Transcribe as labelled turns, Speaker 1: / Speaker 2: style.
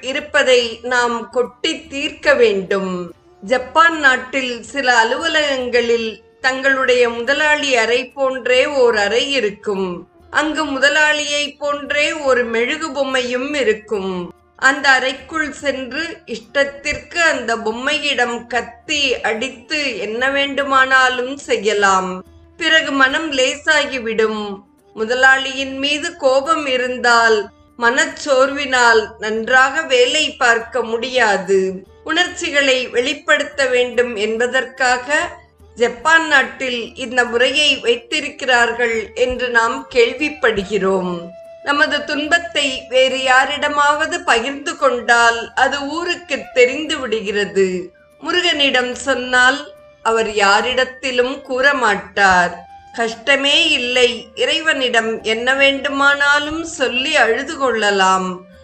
Speaker 1: இருப்பதை நாம் கொட்டி தீர்க்க வேண்டும். ஜப்பான் நாட்டில் சில அலுவலகங்களில் தங்களுடைய முதலாளி அறை போன்றே ஓர் அறை இருக்கும். அங்கு முதலாளியை போன்றே ஒரு மெழுகு பொம்மையும் இருக்கும். அந்த அறைக்குள் சென்று இஷ்டத்திற்கு அந்த பொம்மையிடம் கத்தி அடித்து என்ன வேண்டுமானாலும் செய்யலாம். பிறகு மனம் லேசாகிவிடும். முதலாளியின் மீது கோபம் இருந்தால் மனச்சோர்வினால் நன்றாக வேலை பார்க்க முடியாது. உணர்ச்சிகளை வெளிப்படுத்த வேண்டும் என்பதற்காக ஜப்பான் நாட்டில் இந்த முறையை வைத்திருக்கிறார்கள் என்று நாம் கேள்விப்படுகிறோம். நமது துன்பத்தை வேறு யாரிடமாவது பகிர்ந்து கொண்டால் அது ஊருக்கு தெரிந்து விடுகிறது. முருகனிடம் சொன்னால் அவர் யாரிடத்திலும் கூறமாட்டார். கஷ்டமே இல்லை. இறைவனிடம் என்ன வேண்டுமானாலும் சொல்லி அழுது கொள்ளலாம்.